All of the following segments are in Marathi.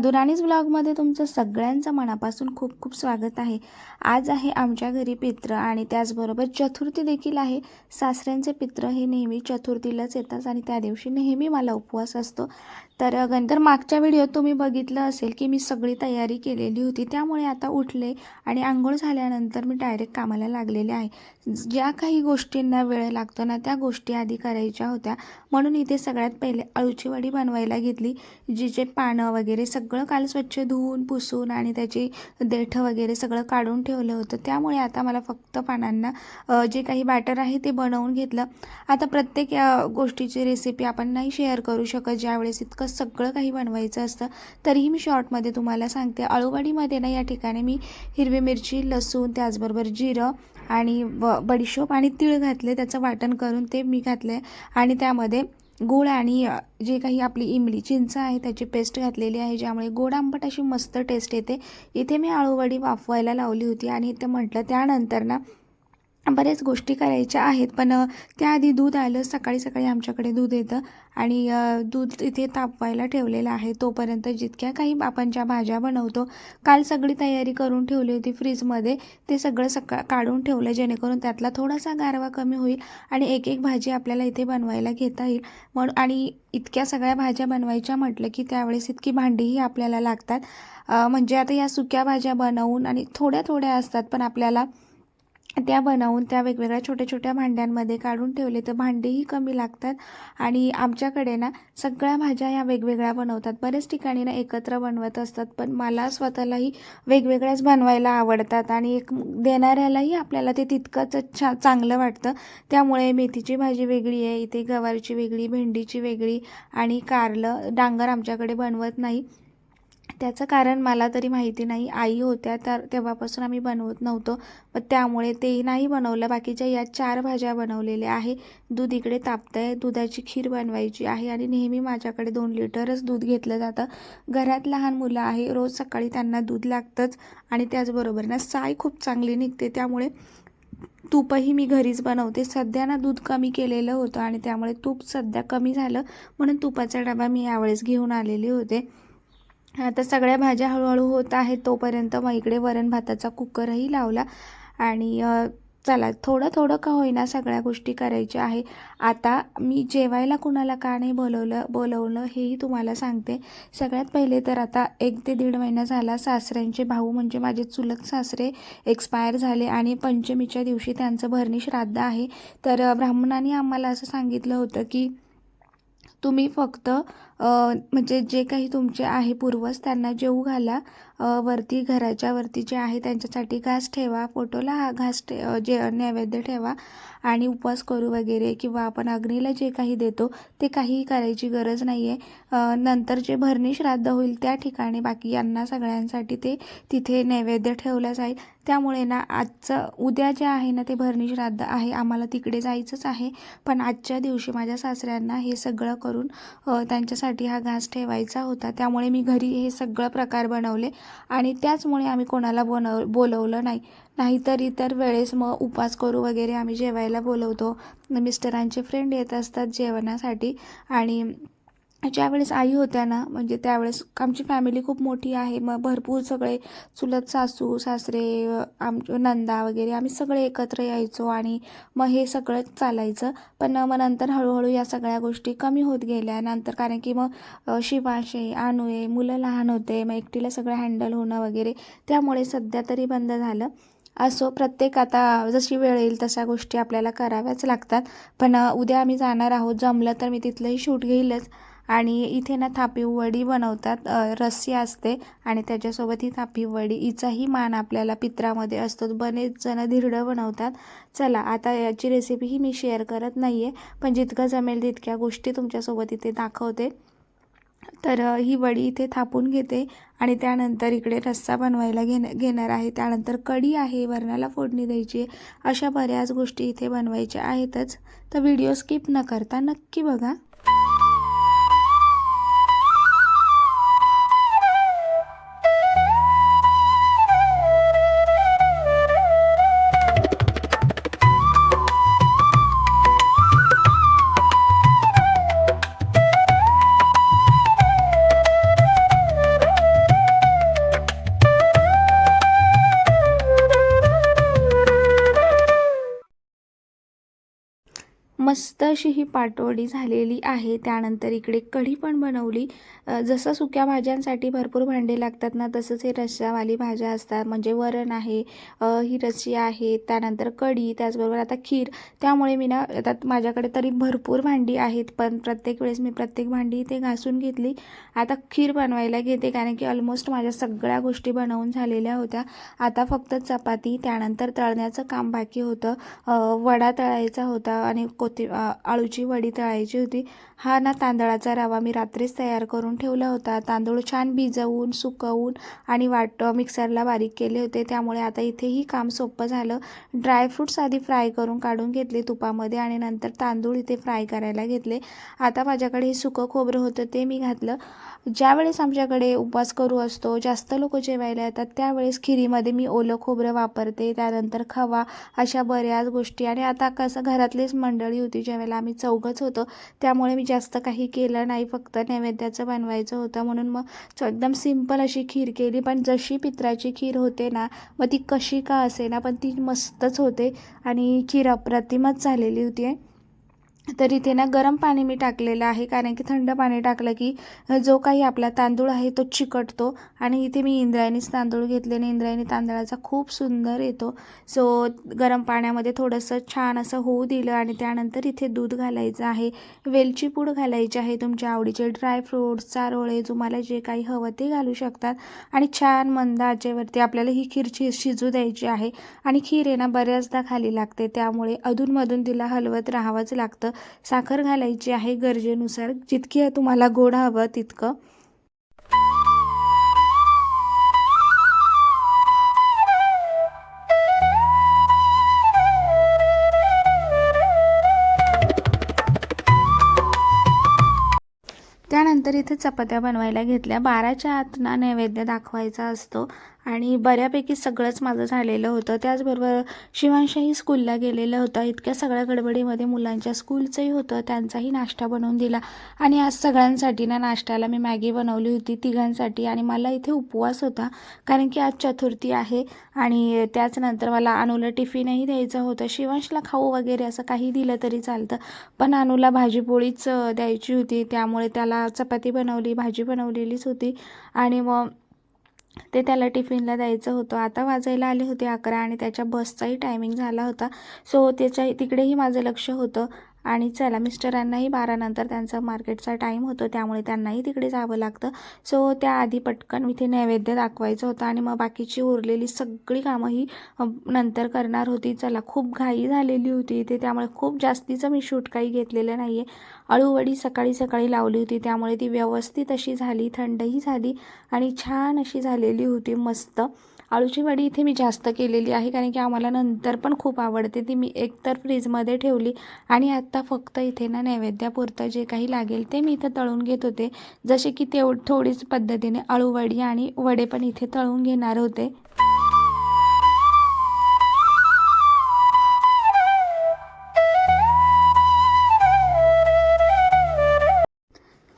मधुराणीज ब्लॉगमध्ये तुमचं सगळ्यांचं मनापासून खूप खूप स्वागत आहे. आज आहे आमच्या घरी पित्र आणि त्याचबरोबर चतुर्थी देखील आहे. सासऱ्यांचे पित्र हे नेहमी चतुर्थीलाच येतात आणि त्या दिवशी नेहमी मला उपवास असतो. तर नंतर मागच्या व्हिडिओत तुम्ही बघितलं असेल की मी सगळी तयारी केलेली होती. त्यामुळे आता उठले आणि आंघोळ झाल्यानंतर मी डायरेक्ट कामाला लागलेले आहे. ज्या काही गोष्टींना वेळ लागतो ना त्या गोष्टी आधी करायच्या होत्या. म्हणून इथे सगळ्यात पहिले अळूची वडी बनवायला घेतली जिचे पानं वगैरे सगळं काल स्वच्छ धुवून पुसून आणि त्याची देठं वगैरे सगळं काढून ठेवलं होतं. त्यामुळे आता मला फक्त पानांना जे काही बॅटर आहे ते बनवून घेतलं. आता प्रत्येक गोष्टीची रेसिपी आपण नाही शेअर करू शकत. ज्यावेळेस इतकं सगळं काही बनवायचं असतं तरीही मी शॉर्टमध्ये तुम्हाला सांगते. अळूवडीमध्ये ना या ठिकाणी मी हिरवी मिरची लसूण त्याचबरोबर जिरं आणि व बडीशोप आणि तीळ घातले. त्याचं वाटण करून ते मी घातले आणि त्यामध्ये गूळ आणि जे काही आपली इमली चिंच आहे त्याची पेस्ट घातलेली आहे ज्यामुळे गोड आंबट अशी मस्त टेस्ट येते. इथे मी आळूवडी वाफवायला लावली होती आणि इथे म्हटलं त्यानंतर ना बऱ्याच गोष्टी करायच्या आहेत पण त्याआधी दूध आलं सकाळी सकाळी आमच्याकडे दूध येतं आणि दूध इथे तापवायला ठेवलेलं आहे. तोपर्यंत जितक्या काही आपण ज्या भाज्या बनवतो काल सगळी तयारी करून ठेवली होती फ्रीजमध्ये ते सगळं सकाळ काढून ठेवलं जेणेकरून त्यातला थोडासा गारवा कमी होईल आणि एक एक भाजी आपल्याला इथे बनवायला घेता येईल. म्हणून आणि इतक्या सगळ्या भाज्या बनवायच्या म्हटलं की त्यावेळेस इतकी भांडीही आपल्याला लागतात. म्हणजे आता या सुक्या भाज्या बनवून आणि थोड्या थोड्या असतात पण आपल्याला त्या बनवून त्या वेगवेगळ्या छोट्या छोट्या भांड्यांमध्ये काढून ठेवले. तर भांडेही कमी लागतात आणि आमच्याकडे ना सगळ्या भाज्या या वेगवेगळ्या बनवतात. बऱ्याच ठिकाणी ना एकत्र बनवत असतात पण मला स्वतःलाही वेगवेगळ्याच बनवायला आवडतात आणि एक देणाऱ्यालाही आपल्याला ते तितकंच छा चांगलं वाटतं. त्यामुळे मेथीची भाजी वेगळी आहे इथे गवारची वेगळी भेंडीची वेगळी आणि कारलं डांगर आमच्याकडे बनवत नाही. त्याचं कारण मला तरी माहिती नाही. आई होत्या तर तेव्हापासून आम्ही बनवत नव्हतो. मग त्यामुळे तेही नाही बनवलं. बाकीच्या या चार भाज्या बनवलेल्या आहे. दूध इकडे तापतं आहे दुधाची खीर बनवायची आहे आणि नेहमी माझ्याकडे दोन लिटरच दूध घेतलं जातं. घरात लहान मुलं आहे. रोज सकाळी त्यांना दूध लागतंच आणि त्याचबरोबर ना साय खूप चांगली निघते. त्यामुळे तूपही मी घरीच बनवते. सध्या ना दूध कमी केलेलं होतं आणि त्यामुळे तूप सध्या कमी झालं. म्हणून तुपाचा डबा मी यावेळेस घेऊन आलेले होते. आता सगळ्या भाज्या हळूहळू होत आहेत तोपर्यंत मग इकडे वरण भाताचा कुकरही लावला. आणि चला थोडं थोडं का होईना सगळ्या गोष्टी करायच्या आहे. आता मी जेवायला कुणाला का नाही बोलवलं बोलवलं हेही तुम्हाला सांगते. सगळ्यात पहिले तर आता एक ते दीड महिना झाला सासऱ्यांचे भाऊ म्हणजे माझे चुलत सासरे एक्सपायर झाले आणि पंचमीच्या दिवशी त्यांचं भरणी श्राद्ध आहे. तर ब्राह्मणाने आम्हाला असं सांगितलं होतं की तुम्ही फक्त म्हणजे जे काही तुमचे आहे पूर्वज त्यांना जेवू घाला. वरती घराच्या वरती जे आहे त्यांच्यासाठी घास ठेवा फोटोला हा घास ठे जे नैवेद्य ठेवा आणि उपवास करू वगैरे किंवा आपण अग्नीला जे काही देतो ते काहीही करायची गरज नाही आहे नंतर जे भरणी श्राद्ध होईल त्या ठिकाणी बाकी यांना सगळ्यांसाठी ते तिथे नैवेद्य ठेवलं जाईल. त्यामुळे ना आजचं उद्या जे आहे ना ते भरणी श्राद्ध आहे आम्हाला तिकडे जायचंच आहे. पण आजच्या दिवशी माझ्या सासऱ्यांना हे सगळं करून त्यांच्यासाठी मुलांसाठी हा घास ठेवायचा होता. त्यामुळे मी घरी हे सगळं प्रकार बनवले आणि त्याचमुळे आम्ही कोणाला बनव बोलवलं नाही. नाहीतर इतर वेळेस मग उपास करू वगैरे आम्ही जेवायला बोलवतो. मिस्टरांचे फ्रेंड येत असतात जेवणासाठी आणि ज्यावेळेस आई होत्या ना म्हणजे त्यावेळेस आमची फॅमिली खूप मोठी आहे. मग भरपूर सगळे चुलत सासू सासरे आम नंदा वगैरे आम्ही सगळे एकत्र यायचो आणि मग हे सगळं चालायचं. पण मग नंतर हळूहळू या सगळ्या गोष्टी कमी होत गेल्या. नंतर कारण की मग शिवाशे अनुये मुलं लहान होते. मग एकटीला सगळं हँडल होणं वगैरे त्यामुळे सध्या तरी बंद झालं. असो प्रत्येक आता जशी वेळ येईल तशा गोष्टी आपल्याला कराव्याच लागतात. पण उद्या आम्ही जाणार आहोत. जमलं तर मी तिथलंही शूट घेईलच. आणि इथे ना थापी वडी बनवतात. रस्सी असते आणि त्याच्यासोबत ही थापी वडी हिचाही मान आपल्याला पित्रामध्ये असतो. बरेच जण धिरडं बनवतात. चला आता याची रेसिपीही मी शेअर करत नाही आहे पण जितकं जमेल तितक्या गोष्टी तुमच्यासोबत इथे दाखवते. तर ही वडी इथे थापून घेते आणि त्यानंतर इकडे रस्सा बनवायला घेण घेणार आहे. त्यानंतर कढी आहे वरणाला फोडणी द्यायची. आहे अशा बऱ्याच गोष्टी इथे बनवायच्या आहेतच. तर व्हिडिओ स्किप न करता नक्की बघा. अशी ही पाटवडी झालेली आहे. त्यानंतर इकडे कढी पण बनवली. जसं सुक्या भाज्यांसाठी भरपूर भांडे लागतात ना तसंच हे रस्सावाली भाज्या असतात. म्हणजे वरण आहे ही रस्सी आहे त्यानंतर कढी त्याचबरोबर आता खीर. त्यामुळे मी ना आता माझ्याकडे तरी भरपूर भांडी आहेत पण प्रत्येक वेळेस मी प्रत्येक भांडी इथे घासून घेतली. आता खीर बनवायला घेते कारण की ऑलमोस्ट माझ्या सगळ्या गोष्टी बनवून झालेल्या होत्या. आता फक्त चपाती त्यानंतर तळण्याचं काम बाकी होतं. वडा तळायचा होता आणि कोथी आळूची वडी तळायची होती. हा ना तांदळाचा रवा मी रात्रीच तयार करून ठेवला होता. तांदूळ छान भिजवून सुकवून आणि वाट मिक्सरला बारीक केले होते. त्यामुळे आता इथेही काम सोपं झालं. ड्रायफ्रूट्स आधी फ्राय करून काढून घेतले तुपामध्ये आणि नंतर तांदूळ इथे फ्राय करायला घेतले. आता माझ्याकडे हे सुकं खोबरं होतं ते मी घातलं. ज्यावेळेस आमच्याकडे उपवास करू असतो जास्त लोक जेवायला येतात त्यावेळेस खिरीमध्ये मी ओलं खोबरं वापरते त्यानंतर खवा अशा बऱ्याच गोष्टी. आणि आता कसं घरातलीच मंडळी होती ज्यावेळेला आम्ही चौघच होतो. त्यामुळे मी जास्त काही केलं नाही. फक्त नैवेद्याचं बनवायचं होतं. म्हणून मग एकदम सिंपल अशी खीर केली. पण जशी पित्राची खीर होते ना मग ती कशी का असे ना पण ती मस्तच होते. आणि खीर अप्रतिमच झालेली होती. आहे तर इथे ना गरम पाणी मी टाकलेलं आहे कारण की थंड पाणी टाकलं की जो काही आपला तांदूळ आहे तो चिकटतो. आणि इथे मी इंद्रायणीच तांदूळ घेतले आणि इंद्रायणी तांदळाचा खूप सुंदर येतो. सो गरम पाण्यामध्ये थोडंसं छान असं होऊ दिलं आणि त्यानंतर इथे दूध घालायचं आहे. वेलची पूड घालायची आहे तुमच्या आवडीचे ड्रायफ्रूट्स चारोळे तुम्हाला जे काही हवं ते घालू शकतात. आणि छान मंद आचेवरती आपल्याला ही खीर शि शिजू द्यायची आहे. आणि खीर आहे ना बऱ्याचदा खाली लागते त्यामुळे अधूनमधून तिला हलवत राहावंच लागतं. साखर घालायची आहे गरजेनुसार. जितकी तुम्हाला गोड हवं तितकं. त्यानंतर इथे चपात्या बनवायला घेतल्या. बाराच्या आत ना नैवेद्य दाखवायचा असतो. आणि बऱ्यापैकी सगळंच माझं झालेलं होतं. त्याचबरोबर शिवांशही स्कूलला गेलेलं होतं. इतक्या सगळ्या गडबडीमध्ये मुलांच्या स्कूलचंही होतं. त्यांचाही नाश्ता बनवून दिला. आणि आज सगळ्यांसाठी ना नाश्त्याला मी मॅगी बनवली होती तिघांसाठी. आणि मला इथे उपवास होता कारण की आज चतुर्थी आहे आणि त्याचनंतर मला अनुला टिफिनही द्यायचं होतं. शिवांशला खाऊ वगैरे असं काही दिलं तरी चालतं. पण अनुला भाजीपोळीच द्यायची होती. त्यामुळे त्याला चपाती बनवली भाजी बनवलेलीच होती. आणि मग ते त्याला टिफिनला द्यायचं होतं. आता वाजायला आले होते अकरा आणि त्याच्या बसचाही टायमिंग झाला होता. सो त्याच्या तिकडेही माझं लक्ष होतं. आणि चला मिस्टरांनाही बारानंतर त्यांचा मार्केटचा टाईम होतो त्यामुळे त्यांनाही तिकडे जावं लागतं. सो त्याआधी पटकन इथे नैवेद्य दाखवायचं होतं आणि मग बाकीची उरलेली सगळी कामंही नंतर करणार होती. चला खूप घाई झालेली होती इथे त्यामुळे खूप जास्तीचं मी शूट काही घेतलेलं नाही आहे अळूवडी सकाळी सकाळी लावली होती त्यामुळे ती व्यवस्थित अशी झाली थंडही झाली आणि छान अशी झालेली होती मस्त. आळूची वडी इथे मी जास्त केलेली आहे कारण की आम्हाला नंतर पण खूप आवडते. ती मी एकतर फ्रीजमध्ये ठेवली आणि आत्ता फक्त इथे ना नैवेद्यापुरतं जे काही लागेल ते मी इथं तळून घेत होते. जसे की तेव थोडीच पद्धतीने अळूवडी आणि वडे पण इथे तळून घेणार होते.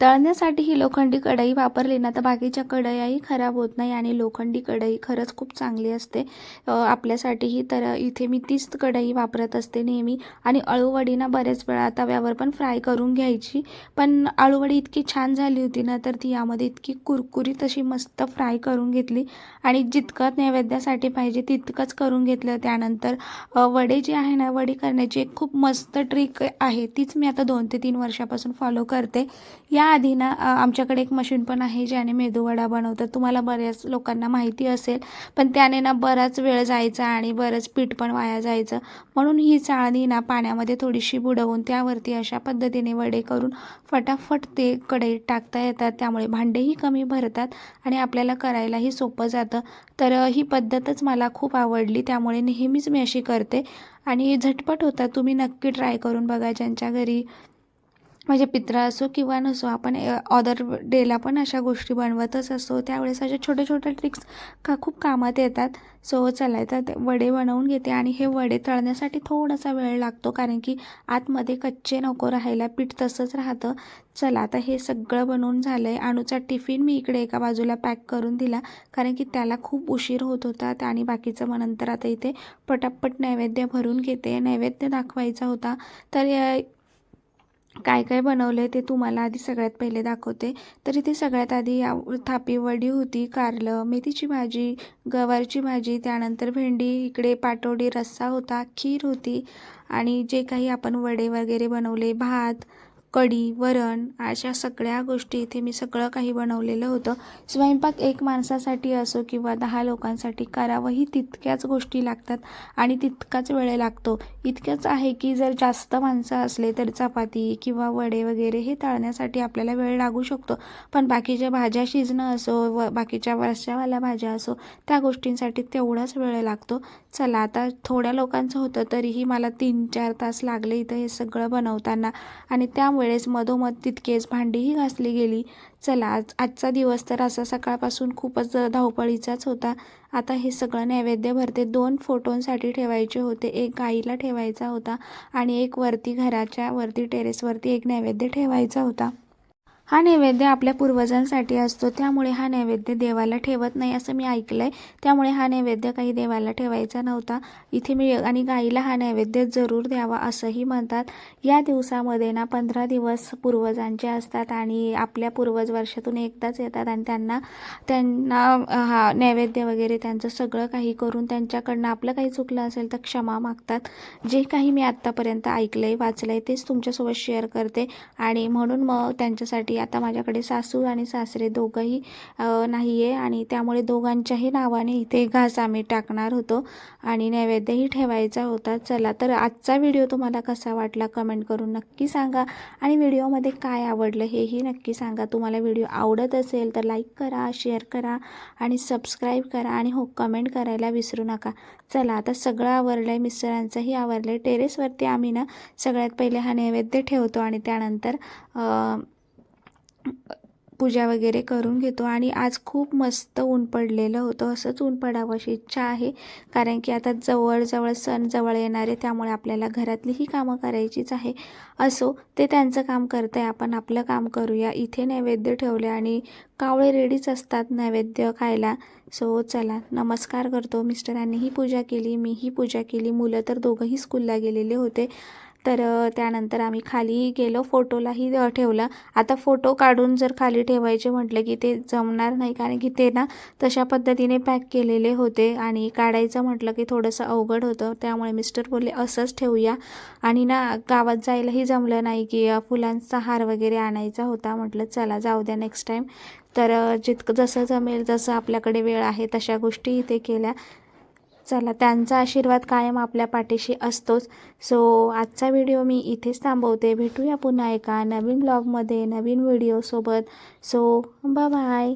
तळण्यासाठी ही लोखंडी कढई वापरली ना तर बाकीच्या कढयाही खराब होत नाही आणि लोखंडी कढई खरंच खूप चांगली असते. आपल्यासाठीही तर इथे मी तीच कढई वापरत असते नेहमी. आणि अळूवडी ना बरेच वेळा तव्यावर पण फ्राय करून घ्यायची. पण अळूवडी इतकी छान झाली होती ना तर ती यामध्ये इतकी कुरकुरीत अशी मस्त फ्राय करून घेतली. आणि जितकं नैवेद्यासाठी पाहिजे तितकंच करून घेतलं. त्यानंतर वडे जे आहे ना वडी करण्याची एक खूप मस्त ट्रिक आहे. तीच मी आता दोन ते तीन वर्षापासून फॉलो करते. या आधी ना आमच्याकडे एक मशीन पण आहे ज्याने मेदूवडा बनवतात. तुम्हाला बऱ्याच लोकांना माहिती असेल पण त्याने ना बराच वेळ जायचा आणि बरंच पीठ पण वाया जायचं. म्हणून ही चाळणी ना पाण्यामध्ये थोडीशी बुडवून त्यावरती अशा पद्धतीने वडे करून फटाफट ते कढईत टाकता येतात. त्यामुळे भांडेही कमी भरतात आणि आपल्याला करायलाही सोपं जातं. तर ही पद्धतच मला खूप आवडली. त्यामुळे नेहमीच मी अशी करते. आणि झटपट होतात तुम्ही नक्की ट्राय करून बघा ज्यांच्या घरी म्हणजे पित्र असो किंवा नसो आपण अदर डेला पण अशा गोष्टी बनवतच असतो. त्यावेळेस अशा छोट्या छोट्या ट्रिक्स का खूप कामात येतात. सो चला तर ते वडे बनवून घेते आणि हे वडे तळण्यासाठी थोडासा वेळ लागतो कारण की आतमध्ये कच्चे नको राहायला पीठ तसंच राहतं. चला आता हे सगळं बनवून झालं आहे अणूचा टिफिन मी इकडे एका बाजूला पॅक करून दिला कारण की त्याला खूप उशीर होत होता आणि बाकीचं मग नंतर आता इथे पटापट नैवेद्य भरून घेते. नैवेद्य दाखवायचा होता. तर काय काय बनवलं ते तुम्हाला आधी सगळ्यात पहिले दाखवते. तर इथे सगळ्यात आधी या थापी वडी होती कारलं मेथीची भाजी गवारची भाजी त्यानंतर भेंडी इकडे पाटोडी रस्सा होता खीर होती आणि जे काही आपण वडे वगैरे बनवले भात कढी वरण अशा सगळ्या गोष्टी इथे मी सगळं काही बनवलेलं होतं. स्वयंपाक एक माणसासाठी असो किंवा दहा लोकांसाठी करावंही तितक्याच गोष्टी लागतात आणि तितकाच वेळ लागतो. इतकंच आहे की जर जास्त माणसं असले तर चपाती किंवा वडे वगैरे हे तळण्यासाठी आपल्याला वेळ लागू शकतो. पण बाकीच्या भाज्या शिजणं असो व बाकीच्या वर्षावाल्या भाज्या असो त्या गोष्टींसाठी तेवढाच वेळ लागतो. चला आता थोड्या लोकांचं होतं तरीही मला तीन चार तास लागले इथं हे सगळं बनवताना आणि त्यामुळे वेळेस मधोमध तितकेच भांडीही घासली गेली. चला आज आजचा दिवस तर असा सकाळपासून खूपच धावपळीचाच होता. आता हे सगळं नैवेद्य भरते दोन फोटोंसाठी ठेवायचे होते. एक गाईला ठेवायचा होता आणि एक वरती घराच्या वरती टेरेसवरती एक नैवेद्य ठेवायचा होता. हा नैवेद्य आपल्या पूर्वजांसाठी असतो. त्यामुळे हा नैवेद्य देवाला ठेवत नाही असं मी ऐकलं आहे त्यामुळे हा नैवेद्य काही देवाला ठेवायचा नव्हता. इथे मी आणि गाईला हा नैवेद्य जरूर द्यावा असंही म्हणतात. या दिवसामध्ये ना पंधरा दिवस पूर्वजांचे असतात आणि आपल्या पूर्वज वर्षातून एकदाच येतात आणि त्यांना त्यांना हा नैवेद्य वगैरे त्यांचं सगळं काही करून त्यांच्याकडनं आपलं काही चुकलं असेल तर क्षमा मागतात. जे काही मी आत्तापर्यंत ऐकलं आहे वाचलं आहे तेच तुमच्यासोबत शेअर करते. आणि म्हणून मग त्यांच्यासाठी आता माझ्याकडे सासू आणि सासरे दोघंही नाही आहे आणि त्यामुळे दोघांच्याही नावाने इथे घास आम्ही टाकणार होतो आणि नैवेद्यही ठेवायचा होता. चला तर आजचा व्हिडिओ तुम्हाला कसा वाटला कमेंट करून नक्की सांगा आणि व्हिडिओमध्ये काय आवडलं हेही नक्की सांगा. तुम्हाला व्हिडिओ आवडत असेल तर लाईक करा शेअर करा आणि सबस्क्राईब करा आणि हो कमेंट करायला विसरू नका. चला आता सगळं आवरलं आहे मिस्टरांचंही आवरलं आहे टेरेसवरती आम्ही ना सगळ्यात पहिले हा नैवेद्य ठेवतो आणि त्यानंतर पूजा वगैरे करून घेतो. आणि आज खूप मस्त ऊन पडलेलं होतं. असंच ऊन पडावं अशी इच्छा आहे. कारण की आता जवळजवळ सण जवळ येणार आहे. त्यामुळे आपल्याला घरातलीही कामं करायचीच आहे. असो ते त्यांचं काम करतं आहे आपण आपलं काम करूया. इथे नैवेद्य ठेवले आणि कावळे रेडीच असतात नैवेद्य खायला. सो चला. नमस्कार करतो मिस्टरांनीही पूजा केली मीही पूजा केली. मुलं तर दोघंही स्कूलला गेलेले होते. तर त्यानंतर आम्ही खाली गेलो. फोटोलाही ठेवला. आता फोटो काढून जर खाली ठेवायचे म्हटलं की ते जमणार नाही कारण की ते ना तशा पद्धतीने पॅक केलेले होते आणि काढायचं म्हटलं की थोडंसं अवघड होतं. त्यामुळे मिस्टर बोलले असंच ठेवूया. आणि ना गावात जायलाही जमलं नाही की फुलांचा हार वगैरे आणायचा होता म्हटलं चला जाऊ द्या नेक्स्ट टाईम तर जितकं जसं जमेल जसं आपल्याकडे वेळ आहे तशा गोष्टी इथे केल्या. चला त्यांचा आशीर्वाद कायम आपल्या पाठीशी असतोच. सो आजचा व्हिडिओ मी इथेच थांबवते. भेटूया पुन्हा एका नवीन ब्लॉगमध्ये नवीन व्हिडिओसोबत सो बाय